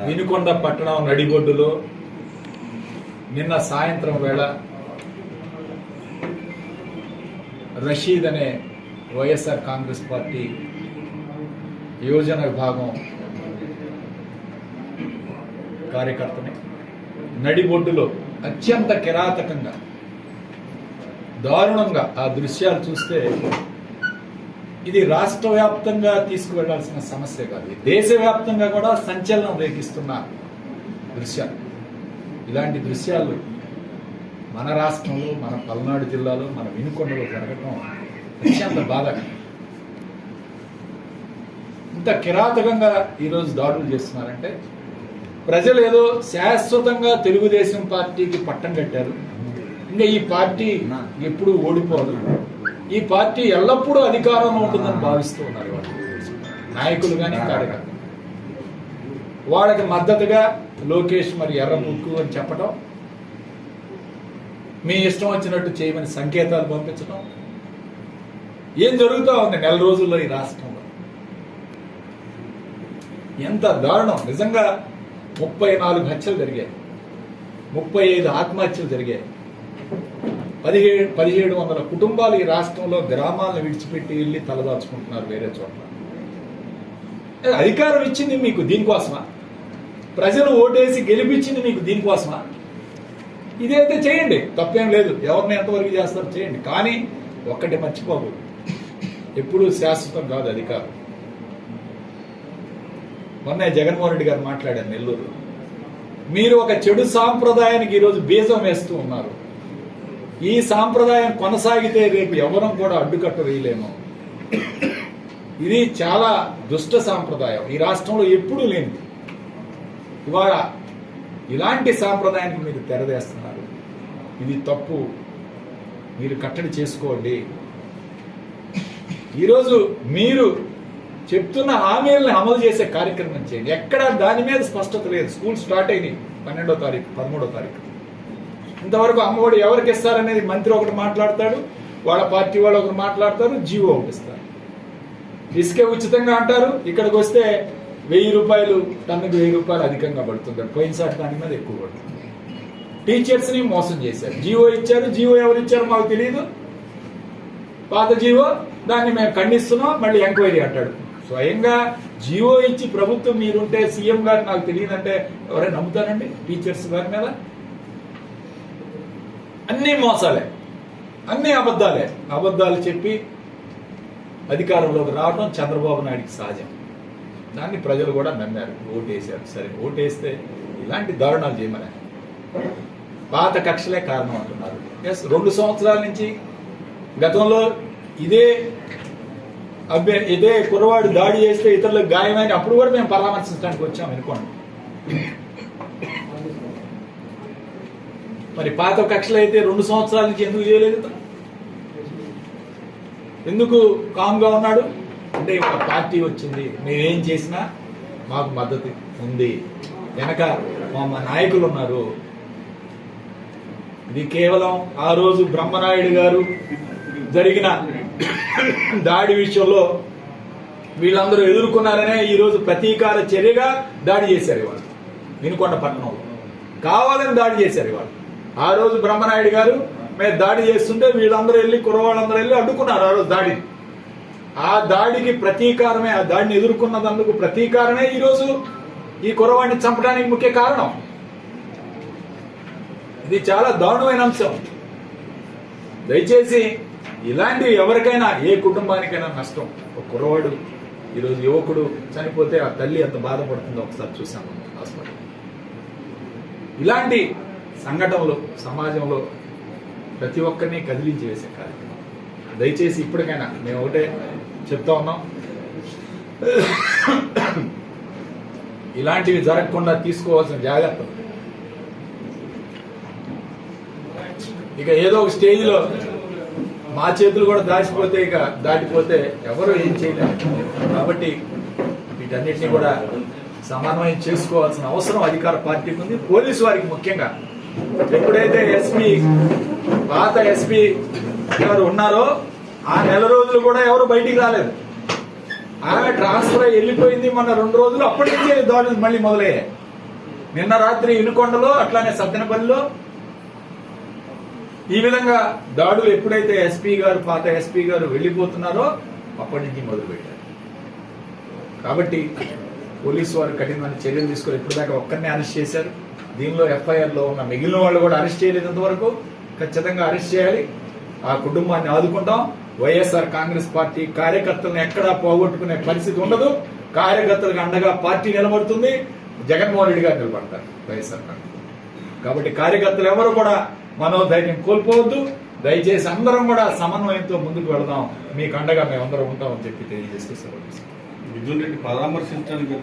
వినుకొండ పట్టణం నడిబొడ్డులో నిన్న సాయంత్రం వేళ రషీద్ అనే వైఎస్ఆర్ కాంగ్రెస్ పార్టీ యువజన విభాగం కార్యకర్తని నడిబొడ్డులో అత్యంత కిరాతకంగా దారుణంగా ఆ దృశ్యాలు చూస్తే ఇది రాష్ట్ర వ్యాప్తంగా తీసుకువెళ్ళాల్సిన సమస్య కాదు. దేశవ్యాప్తంగా కూడా సంచలనం రేగిస్తున్న దృశ్యాలు ఇలాంటి దృశ్యాలు మన రాష్ట్రంలో మన పల్నాడు జిల్లాలో మన వినుకొండలో జరగటం అత్యంత బాధాకరం. ఇంత కిరాతకంగా ఈరోజు దాడులు చేస్తున్నారంటే ప్రజలు ఏదో శాశ్వతంగా తెలుగుదేశం పార్టీకి పట్టం కట్టారు. ఇంకా ఈ పార్టీ ఎప్పుడు ఓడిపోదు. ఈ పార్టీ ఎల్లప్పుడూ అధికారంలో ఉంటుందని భావిస్తూ ఉన్నారు వాళ్ళు. నాయకులు కానీ కార్యకర్తలు. వాళ్ళకి మద్దతుగా లోకేష్ మరి ఎర్ర ముక్కు అని చెప్పడం మీ ఇష్టం వచ్చినట్టు చేయమని సంకేతాలు పంపించడం ఏం జరుగుతూ ఉంది నెల రోజుల్లో ఈ రాష్ట్రంలో? ఎంత దారుణం. నిజంగా ముప్పై నాలుగు హత్యలు జరిగాయి. ముప్పై ఐదు ఆత్మహత్యలు జరిగాయి. పదిహేడు పదిహేడు వందల కుటుంబాలు ఈ రాష్ట్రంలో గ్రామాలను విడిచిపెట్టి వెళ్ళి తలదాచుకుంటున్నారు వేరే చోట్ల అధికారం ఇచ్చింది మీకు దీనికోసమా? ప్రజలు ఓటేసి గెలిపించింది మీకు దీనికోసమా? ఇదైతే చేయండి తప్పేం లేదు. ఎవరిని ఎంతవరకు చేస్తారో చేయండి. కానీ ఒక్కటి మర్చిపోకూడదు ఎప్పుడూ శాశ్వతం కాదు అధికారం. మొన్న జగన్మోహన్ రెడ్డి గారు మాట్లాడారు నెల్లూరు మీరు ఒక చెడు సాంప్రదాయానికి ఈరోజు బీజం వేస్తూ ఉన్నారు. ఈ సాంప్రదాయం కొనసాగితే రేపు ఎవరం కూడా అడ్డుకట్ట వేయలేము. ఇది చాలా దుష్ట సాంప్రదాయం. ఈ రాష్ట్రంలో ఎప్పుడూ లేనిది ఇవాళ ఇలాంటి సాంప్రదాయానికి మీరు తెరదేస్తున్నారు ఇది తప్పు. మీరు కట్టడి చేసుకోండి. ఈరోజు మీరు చెప్తున్న హామీలను అమలు చేసే కార్యక్రమం చేయండి. ఎక్కడ దాని మీద స్పష్టత లేదు. స్కూల్ స్టార్ట్ అయినాయి. పన్నెండో తారీఖు పదమూడో తారీఖు. ఇంతవరకు అమ్మఒడి ఎవరికి ఇస్తారనేది మంత్రి ఒకటి మాట్లాడతాడు వాళ్ళ పార్టీ వాళ్ళు ఒకరు మాట్లాడతారు జీవో ఒకటి ఇస్తారు. ఇసుకే ఉచితంగా అంటారు ఇక్కడికి వస్తే వెయ్యి రూపాయలు టన్నుకు వెయ్యి రూపాయలు అధికంగా పడుతుంది పోయినసారి దాని మీద ఎక్కువ పడుతుంది. టీచర్స్ని మోసం చేశారు. జీవో ఇచ్చారు జీవో ఎవరు ఇచ్చారు మాకు తెలియదు పాత జీవో దాన్ని మేము ఖండిస్తున్నాం మళ్ళీ ఎంక్వైరీ అంటాడు. స్వయంగా జీవో ఇచ్చి ప్రభుత్వం మీరుంటే సీఎం గారు నాకు తెలియదంటే ఎవరైనా నమ్ముతారండి టీచర్స్ గారి మీద? అన్ని మోసాలే. అన్ని అబద్ధాలే. అబద్ధాలు చెప్పి అధికారంలోకి రావడం చంద్రబాబు నాయుడికి సహజం. దాన్ని ప్రజలు కూడా నమ్మారు. ఓటేశారు. సరే ఓటేస్తే ఇలాంటి దారుణాలు చేయమని. పాత కక్షలే కారణం అంటున్నారు. ఎస్ రెండు సంవత్సరాల నుంచి గతంలో ఇదే అభ్య ఇదే కుర్రవాడు దాడి చేస్తే ఇతరులకు గాయమైన అప్పుడు కూడా మేము పరామర్శించడానికి వచ్చాం అనుకోండి. మరి పాత కక్షలు అయితే రెండు సంవత్సరాల నుంచి ఎందుకు చేయలేదు? ఎందుకు కామ్గా ఉన్నాడు? అంటే ఒక పార్టీ వచ్చింది. మేమేం చేసినా మాకు మద్దతు ఉంది. వెనక మా మా నాయకులు ఉన్నారు. ఇది కేవలం ఆ రోజు బ్రహ్మనాయుడు గారు జరిగిన దాడి విషయంలో వీళ్ళందరూ ఎదుర్కొన్నారనే ఈ రోజు ప్రతీకార చర్యగా దాడి చేశారు వాళ్ళు వినుకొండ పట్టణంలో. కావాలని దాడి చేశారు వాళ్ళు ఆ రోజు బ్రహ్మనాయుడు గారు మేము దాడి చేస్తుంటే వీళ్ళందరూ వెళ్ళి కుర్రవాళ్ళందరూ వెళ్ళి అడ్డుకున్నారు ఆ రోజు దాడిని ఆ దాడికి ప్రతీకారమే ఆ దాడిని ఎదుర్కొన్నదందుకు ప్రతీకారమే ఈరోజు ఈ కుర్రవాడిని చంపడానికి ముఖ్య కారణం. ఇది చాలా దారుణమైన అంశం. దయచేసి ఇలాంటి ఎవరికైనా ఏ కుటుంబానికైనా నష్టం. ఒక కుర్రవాడు ఈరోజు యువకుడు చనిపోతే ఆ తల్లి ఎంత బాధపడుతుందో ఒకసారి చూసాము హాస్పిటల్. ఇలాంటి సంఘటనలు సమాజంలో ప్రతి ఒక్కరిని కదిలించి వేసే కార్యక్రమం. దయచేసి ఇప్పటికైనా మేము ఒకటే చెప్తా ఉన్నాం. ఇలాంటివి జరగకుండా తీసుకోవాల్సిన జాగ్రత్తలు ఇక ఏదో ఒక స్టేజ్లో మా చేతులు కూడా దాచిపోతే ఇక దాటిపోతే ఎవరు ఏం చేయలేరు. కాబట్టి వీటన్నిటిని కూడా సమన్వయం చేసుకోవాల్సిన అవసరం అధికార పార్టీకి ఉంది. పోలీసు వారికి ముఖ్యంగా ఎప్పుడైతే ఎస్పీ పాత ఎస్పీ గారు ఉన్నారో ఆ నెల రోజులు కూడా ఎవరు బయటికి రాలేదు. ఆమె ట్రాన్స్ఫర్ అయ్యి వెళ్ళిపోయింది మొన్న రెండు రోజులు అప్పటి నుంచే దాడులు మళ్ళీ మొదలయ్యాయి. నిన్న రాత్రి ఇనుకొండలో అట్లానే సత్తెనపల్లిలో ఈ విధంగా దాడులు ఎప్పుడైతే ఎస్పీ గారు పాత ఎస్పీ గారు వెళ్ళిపోతున్నారో అప్పటి నుంచి మొదలు పెట్టారు కాబట్టి పోలీసు వారు కఠినమైన చర్యలు తీసుకొని ఇప్పుడు దాకా ఒక్కరిని అరెస్ట్ చేశారు. దీనిలో ఎఫ్ఐఆర్లో ఉన్న మిగిలిన వాళ్ళు కూడా అరెస్ట్ చేయలేదు ఇంతవరకు. ఖచ్చితంగా అరెస్ట్ చేయాలి. ఆ కుటుంబాన్ని ఆదుకుంటాం. వైఎస్ఆర్ కాంగ్రెస్ పార్టీ కార్యకర్తలను ఎక్కడా పోగొట్టుకునే పరిస్థితి ఉండదు. కార్యకర్తలకు అండగా పార్టీ నిలబడుతుంది. జగన్మోహన్ రెడ్డి గారు నిలబడతారు వైఎస్ఆర్ కాంగ్రెస్ కాబట్టి కార్యకర్తలు ఎవరు కూడా మనోధైర్యం కోల్పోవద్దు. దయచేసి అందరం కూడా సమన్వయంతో ముందుకు వెళదాం. మీకు అండగా మేము అందరం ఉంటామని చెప్పి తెలియజేస్తూ సెలవు తీసుకుంటాం. మిథున్ రెడ్డి పరామర్శించడానికి